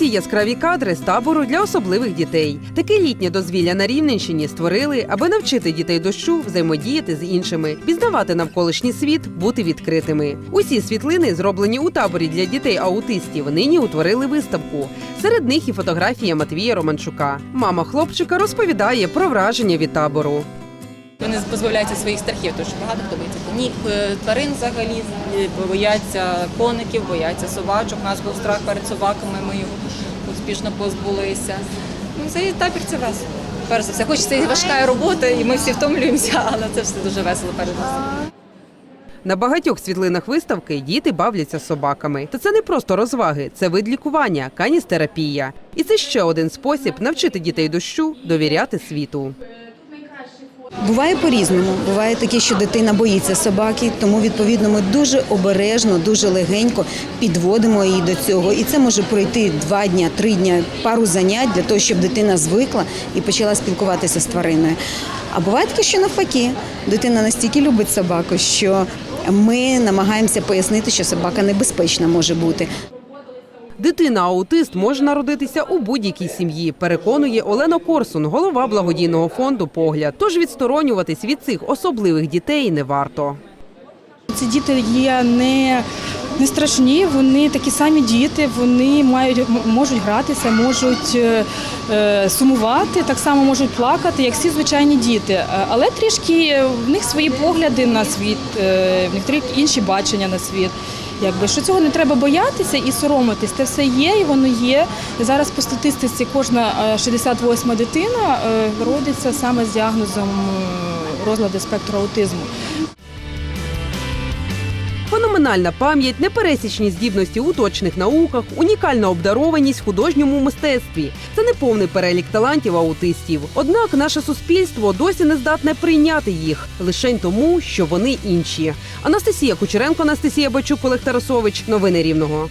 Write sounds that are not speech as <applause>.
ці яскраві кадри з табору для особливих дітей. Таке літнє дозвілля на Рівненщині створили, аби навчити дітей дощу взаємодіяти з іншими, пізнавати навколишній світ, бути відкритими. Усі світлини, зроблені у таборі для дітей-аутистів, нині утворили виставку. Серед них і фотографія Матвія Романчука. Мама хлопчика розповідає про враження від табору. Вони позбавляються своїх страхів, тому що багато хто боїться ні е, тварин взагалі, е, бояться коників, бояться собачок. У нас був страх перед собаками, ми його успішно позбулися. Ну, цей табір це весело. Перш за все, хоч це і важка робота, і ми всі втомлюємося, <laughs> але це все дуже весело перед нас. На багатьох світлинах виставки діти бавляться з собаками. Та це не просто розваги, це вид лікування, каністерапія. І це ще один спосіб навчити дітей дощу довіряти світу. Буває по-різному. Буває таке, що дитина боїться собаки, тому відповідно ми дуже обережно, дуже легенько підводимо її до цього. І це може пройти два дня, три дня, пару занять для того, щоб дитина звикла і почала спілкуватися з твариною. А буває таке, що навпаки, дитина настільки любить собаку, що ми намагаємося пояснити, що собака небезпечна може бути. Дитина-аутист може народитися у будь-якій сім'ї, переконує Олена Корсун, голова благодійного фонду Погляд. Тож відсторонюватись від цих особливих дітей не варто. Ці діти є не, не страшні, вони такі самі діти, вони мають можуть гратися, можуть е, е, сумувати, так само можуть плакати, як всі звичайні діти. Е, Але трішки в них свої погляди на світ, е, в них трішки інші бачення на світ. Якби що цього не треба боятися і соромитись. Це все є, і воно є. Зараз по статистиці кожна 68-ма дитина е, родиться саме з діагнозом розлади розладу спектру аутизму. Феноменальна пам'ять, непересічні здібності у точних науках, унікальна обдарованість в художньому мистецтві це не повний перелік талантів аутистів. Однак наше суспільство досі не здатне прийняти їх лише тому, що вони інші. Анастасія Кучеренко, Анастасія Бачук, Олег Тарасович. Новини Рівного.